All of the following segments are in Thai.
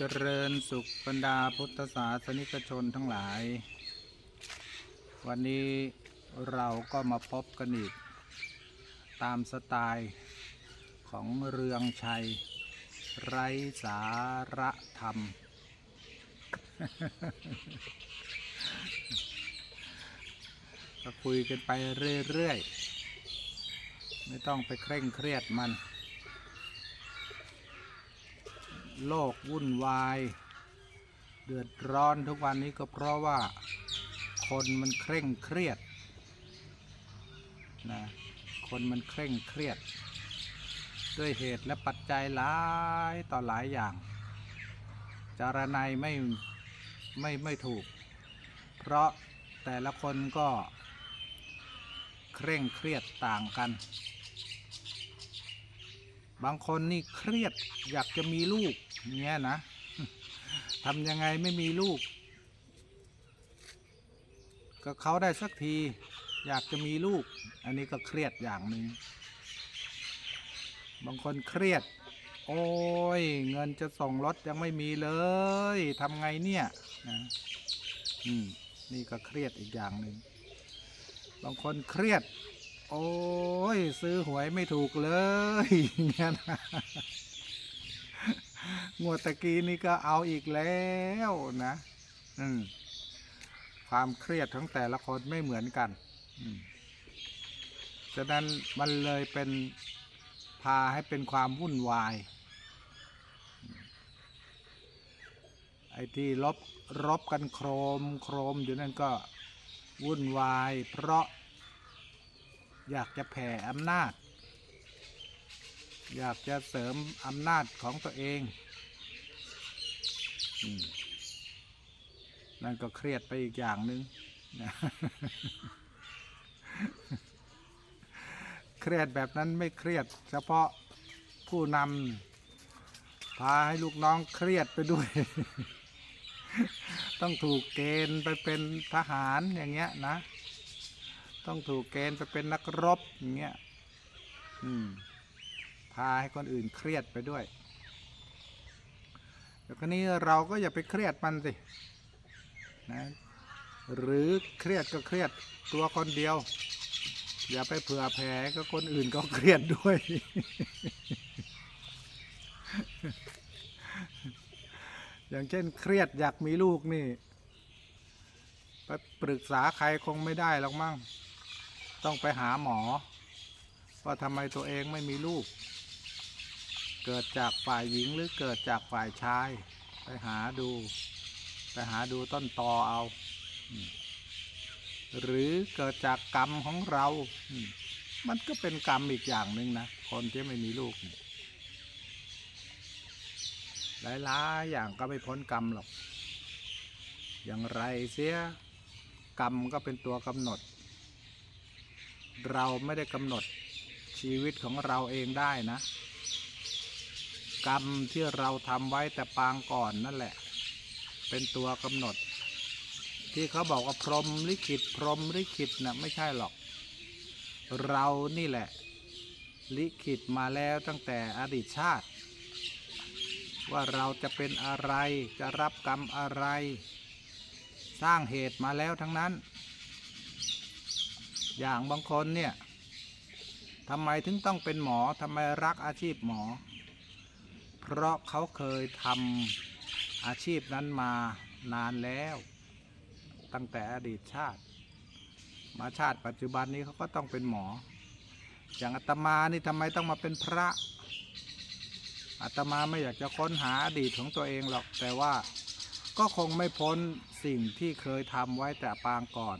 เจริญสุขบรรดาพุทธศาสนิกชนทั้งหลาย วันนี้เราก็มาพบกันอีก ตามสไตล์ของเรืองชัย ไร้สาระธรรม ก็คุยกันไปเรื่อย ๆ ไม่ต้องไปเคร่งเครียดมัน โลกวุ่นวาย เดือดร้อนทุกวันนี้ก็เพราะว่าคนมันเคร่งเครียดนะคนมันเคร่งเครียด ด้วยเหตุและปัจจัยหลายต่อหลายอย่าง จารณัยไม่ไม่ไม่ถูก เพราะแต่ละคนก็เคร่งเครียดต่างกัน บางคนนี่เครียดอยากจะมีลูกเงี้ยนะทำยังไงไม่มีลูก ก็เขาได้สักที อยากจะมีลูก อันนี้ก็เครียดอย่างหนึ่งบางคนเครียด โอ้ย เงินจะส่งรถยังไม่มีเลยทำไงเนี่ยนะนี่ก็เครียดอีกอย่างหนึ่งบางคนเครียด โอ้ ย ซื้อหวยไม่ถูกเลยเนี่ยนะงวดตะกี้นี่ก็เอาอีกแล้วนะ อืม ความเครียดของแต่ละคนไม่เหมือนกัน อืมฉะนั้นมันเลยเป็นพาให้เป็นความวุ่นวาย ไอ้ที่ลบรบกันโครมโครมอยู่นั่นก็วุ่นวาย เพราะ อยากจะแผ่อำนาจ อยากจะเสริมอำนาจของตัวเองนั่นก็เครียดไปอีกอย่างหนึ่งเครียดแบบนั้นไม่เครียด เฉพาะผู้นำพาให้ลูกน้องเครียดไปด้วย ต้องถูกเกณฑ์ไปเป็นทหารอย่างเงี้ยนะ ต้องถูกเกณฑ์ไปเป็นนักรบอย่างเงี้ยอืมพาให้คนอื่นเครียดไปด้วยแต่ครนี้เราก็อย่าไปเครียดมันสินะหรือเครียดก็เครียดตัวคนเดียว อย่าไปเผื่อแผ่ก็คนอื่นก็เครียดด้วย อย่างเช่นเครียดอยากมีลูกนี่ ไปปรึกษาใครคงไม่ได้หรอกมั้ง ต้องไปหาหมอ ว่าทำไมตัวเองไม่มีลูก เกิดจากฝ่ายหญิงหรือเกิดจากฝ่ายชาย ไปหาดู ไปหาดูต้นตอเอา หรือเกิดจากกรรมของเรา มันก็เป็นกรรมอีกอย่างหนึ่งนะ คนที่ไม่มีลูก หลายๆอย่างก็ไม่พ้นกรรมหรอก อย่างไรเสียกรรมก็เป็นตัวกำหนด เราไม่ได้กำหนดชีวิตของเราเองได้นะ กรรมที่เราทำไว้แต่ปางก่อนนั่นแหละ เป็นตัวกำหนด ที่เขาบอกว่าพรหมลิขิตพรหมลิขิตนะไม่ใช่หรอก เรานี่แหละ ลิขิตมาแล้วตั้งแต่อดีตชาติ ว่าเราจะเป็นอะไรจะรับกรรมอะไร สร้างเหตุมาแล้วทั้งนั้น อย่างบางคนเนี่ยทำไมถึงต้องเป็นหมอทำไมรักอาชีพหมอ เพราะเขาเคยทำอาชีพนั้นมานานแล้ว ตั้งแต่อดีตชาติ มาชาติปัจจุบันนี้เขาก็ต้องเป็นหมอ อย่างอาตมานี่ทำไมต้องมาเป็นพระอาตมาไม่อยากจะค้นหาอดีตของตัวเองหรอกแต่ว่าก็คงไม่พ้นสิ่งที่เคยทำไว้แต่ปางก่อน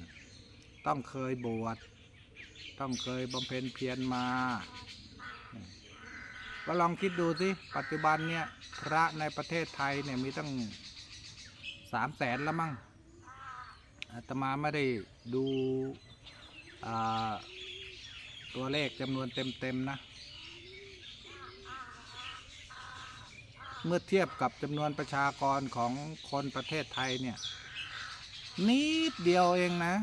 ต้องเคยบวชต้องเคยบำเพ็ญเพียรมา ก็ลองคิดดูสิปัจจุบันเนี่ยพระในประเทศไทยเนี่ยมีตั้งสามแสนแล้วมั้งอาตมาไม่ได้ดูตัวเลขจำนวนเต็มๆนะ เมื่อเทียบกับจำนวนประชากรของคนประเทศไทยเนี่ยนิดเดียวเองนะ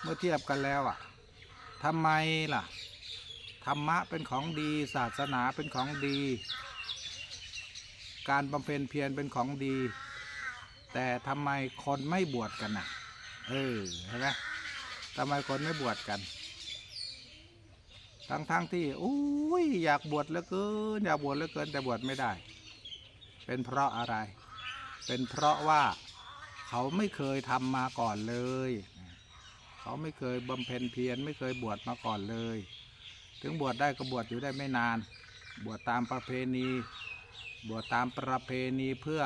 เมื่อเทียบกันแล้วอะ่ะทำไมล่ะ ธรรมะเป็นของดี ศาสนาเป็นของดี การบำเพ็ญเพียรเป็นของดี แต่ทำไมคนไม่บวชกันน่ะ เออเห็นไหมทำไมคนไม่บวชกัน ทั้งๆทที่อุ้ยอยากบวชเหลือเกินอยากบวชเหลือเกินแต่บวชไม่ได้ เป็นเพราะอะไร เป็นเพราะว่าเขาไม่เคยทำมาก่อนเลย เขาไม่เคยบำเพ็ญเพียรไม่เคยบวชมาก่อนเลย ถึงบวชได้ก็บวชอยู่ได้ไม่นาน บวชตามประเพณี บวชตามประเพณีเพื่อ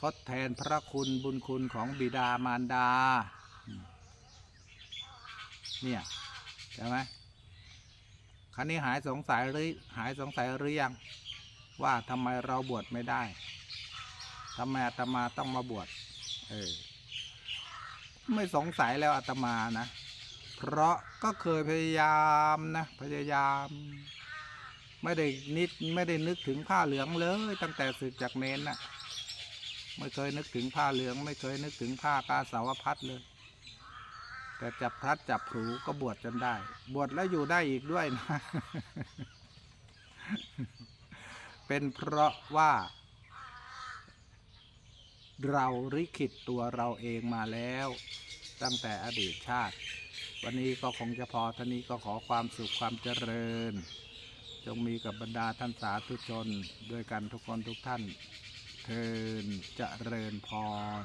ทดแทนพระคุณบุญคุณของบิดามารดา เนี่ยใช่ไหมคันนี้หายสงสัยหรือหายสงสัยหรือยังว่าทำไมเราบวชไม่ได้ทำไมอาตมาต้องมาบวชเออ ไม่สงสัยแล้วอาตมานะ เพราะก็เคยพยายามนะพยายาม ไม่ได้นิดไม่ได้นึกถึงผ้าเหลืองเลย ตั้งแต่ศึกจากเน้นน่ะไม่เคยนึกถึงผ้าเหลือง ไม่เคยนึกถึงผ้ากาสาวพัดเลย แต่จับพลัดจับผูก็บวชจนได้ บวชแล้วอยู่ได้อีกด้วยนะ เป็นเพราะว่า เราริขิตตัวเราเองมาแล้ว ตั้งแต่อดีตชาติ วันนี้ก็คงจะพอท่านี้ก็ขอความสุขความเจริญ จงมีกับบรรดาท่านสาธุชน ด้วยกันทุกคนทุกท่านเทินเจริญพร